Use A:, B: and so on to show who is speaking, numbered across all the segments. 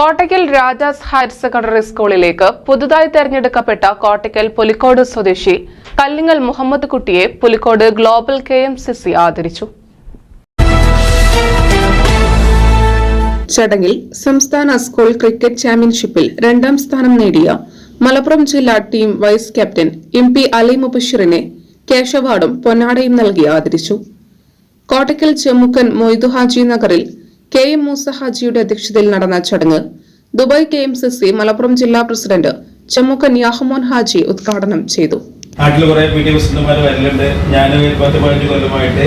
A: Kottakkal Rajas higher secondary സ്കൂളിലേക്ക് പുതുതായി തെരഞ്ഞെടുക്കപ്പെട്ട കോട്ടയ്ക്കൽ പുലിക്കോട് സ്വദേശി കല്ലിങ്ങൽ മുഹമ്മദ് കുട്ടിയെ Pulikode global K M C C ആദരിച്ചു. ചടങ്ങിൽ സംസ്ഥാന സ്കൂൾ ക്രിക്കറ്റ് ചാമ്പ്യൻഷിപ്പിൽ രണ്ടാം സ്ഥാനം നേടിയ മലപ്പുറം ജില്ലാ team vice captain M P Ali മുബഷിറിനെ cash പൊന്നാടയും നൽകി ആദരിച്ചു. കോട്ടയ്ക്കൽ ചെമ്മുക്കൻ മൊയ്തുഹാജി നഗറിൽ കെ എം മൂസ ഹാജിയുടെ അധ്യക്ഷതയിൽ നടന്ന ചടങ്ങ് Dubai K M C C Malappuram ജില്ലാ പ്രസിഡന്റ് ചമ്മുക്കൻ യാഹമോൻ ഹാജി ഉദ്ഘാടനം ചെയ്തു.
B: നാട്ടിൽ കുറെ പി ടി പ്രസിഡന്റുമാർ വരലുണ്ട്. ഞാൻ പത്ത് പതിനഞ്ച് കൊല്ലമായിട്ട്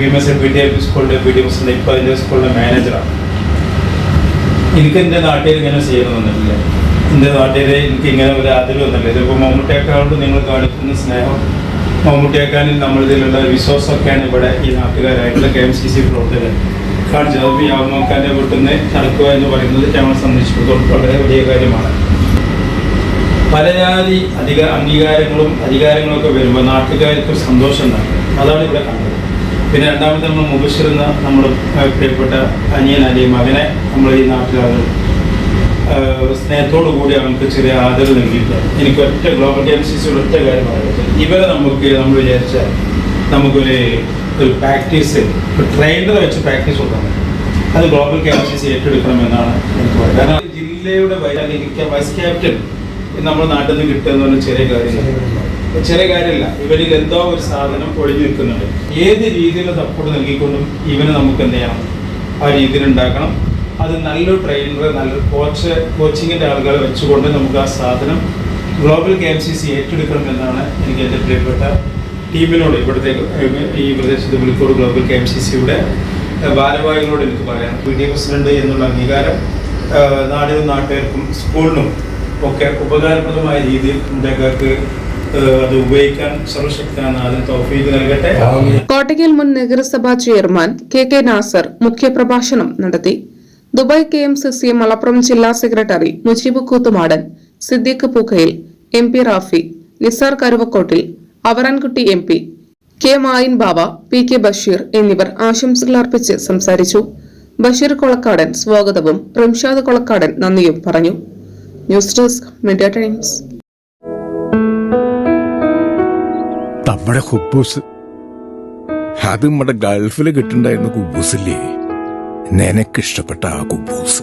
B: P M S P T L സ്കൂളിന്റെ പി ടി പ്രസിഡന്റ് ഇപ്പോൾ അതിന്റെ സ്കൂളിന്റെ മാനേജറാണ്. എനിക്ക് എന്റെ നാട്ടിൽ ഇങ്ങനെ ചെയ്യണമെന്നില്ല എന്റെ നാട്ടിൽ എനിക്ക് ഇങ്ങനെ ഒരു ആദരവൊന്നുമില്ല ഇതിപ്പോൾ മമ്മൂട്ടിയേക്കാളോട് നിങ്ങൾ കാണിക്കുന്ന സ്നേഹം മമ്മൂട്ടിയേക്കാനും നമ്മളിതിലുള്ള വിശ്വാസമൊക്കെയാണ് ഇവിടെ ഈ നാട്ടുകാരായിട്ടുള്ള കെ എം സി സി പ്രവർത്തകർ. കാണിച്ചത് അപ്പോൾ യാമോക്കാന്റെ വീട്ടിൽ നടക്കുക എന്ന് പറയുന്നത് ഞങ്ങളെ സംബന്ധിച്ചിടത്തോളം വളരെ വലിയ കാര്യമാണ്. പലജാതി അധിക അംഗീകാരങ്ങളും അധികാരങ്ങളൊക്കെ വരുമ്പോൾ നാട്ടുകാർക്ക് സന്തോഷം ഉണ്ടാകും അതാണ് ഇവിടെ കണ്ടത്. പിന്നെ രണ്ടാമത്തെ നമ്മൾ മുബഷിർ നമ്മൾ പ്രിയപ്പെട്ട അനിയൻ അലി മകനെ നമ്മൾ ഈ നാട്ടിലാളുകൾ സ്നേഹത്തോടു കൂടി അവർക്ക് ചെറിയ ആദരവ് നൽകിയിട്ടുണ്ട്. എനിക്ക് ഒറ്റ ഗ്ലോബൽ കെ എം സി സിയുടെ ഒറ്റ കാര്യം പറയുന്നത് ഇവരെ നമുക്ക് നമ്മൾ വിചാരിച്ചാൽ നമുക്കൊരു പ്രാക്ടീസ് ഒരു ട്രെയിനറെ വെച്ച് പ്രാക്ടീസ് കൊടുക്കണം. അത് ഗ്ലോബൽ കെ എം സി ഏറ്റെടുക്കണമെന്നാണ് എനിക്ക് പറയുന്നത് കാരണം ജില്ലയുടെ വൈ- വൈസ് ക്യാപ്റ്റൻ നമ്മുടെ നാട്ടിൽ നിന്ന് കിട്ടുക എന്ന് പറഞ്ഞ ചെറിയ കാര്യമില്ല. ചെറിയ കാര്യമല്ല. ഇവരിൽ എന്തോ ഒരു സാധനം ഒളിഞ്ഞു നിൽക്കുന്നുണ്ട്. ഏത് രീതിയിലുള്ള സപ്പോർട്ട് നൽകിക്കൊണ്ടും ഇവനെ നമുക്ക് എന്ത് ചെയ്യണം ആ രീതിയിൽ ഉണ്ടാക്കണം. അത് നല്ലൊരു ട്രെയിനർ നല്ലൊരു കോച്ച് കോച്ചിങ്ങിന്റെ ആളുകളെ വെച്ചുകൊണ്ട് നമുക്ക് ആ സാധനം global K M C C ഏറ്റെടുക്കണം എന്നാണ് എനിക്ക് എന്റെ പ്രിയപ്പെട്ട ടീമിനോട് ഇവിടുത്തെ ഈ പ്രദേശത്ത് Vilikkode global K M C സിയുടെ ഭാരവാഹികളോട് എനിക്ക് പറയാം. പി ഡി പ്രസിഡന്റ് എന്നുള്ള അംഗീകാരം നാടിനും നാട്ടുകാർക്കും സ്കൂളിനും ഒക്കെ ഉപകാരപ്രദമായ രീതിയിൽ ഇന്ത്യക്കാർക്ക് ഏഹ്, അത് ഉപയോഗിക്കാൻ സർവശക്തനാണ്. അതിന് തൗഫീഖ് നൽകട്ടെ.
A: കോട്ടയ്ക്കൽ മുൻ നഗരസഭാ ചെയർമാൻ കെ കെ നാസർ മുഖ്യപ്രഭാഷണം നടത്തി. Dubai K M C C Malappuram ജില്ലാ secretary Mujeeb Koothumadan Siddique Pookkayil M P Rafi Nisar Karuvakkottil Avarankutty M P K Mayin Baba P K Basheer എന്നിവർ ആശംസകൾ അർപ്പിച്ച് സംസാരിച്ചു. ബഷീർ കൊളക്കാടൻ സ്വാഗതവും റംഷാദ് കൊളക്കാടൻ നന്ദിയും പറഞ്ഞു. News Desk Media Times.
C: നമ്മുടെ ഹുബൂസ്. അത് നമ്മുടെ ഗൾഫിൽ കിട്ടുണ്ടായിരുന്ന കുബൂസില്ലേ? നിനക്കിഷ്ടപ്പെട്ട ആ കുബൂസ്.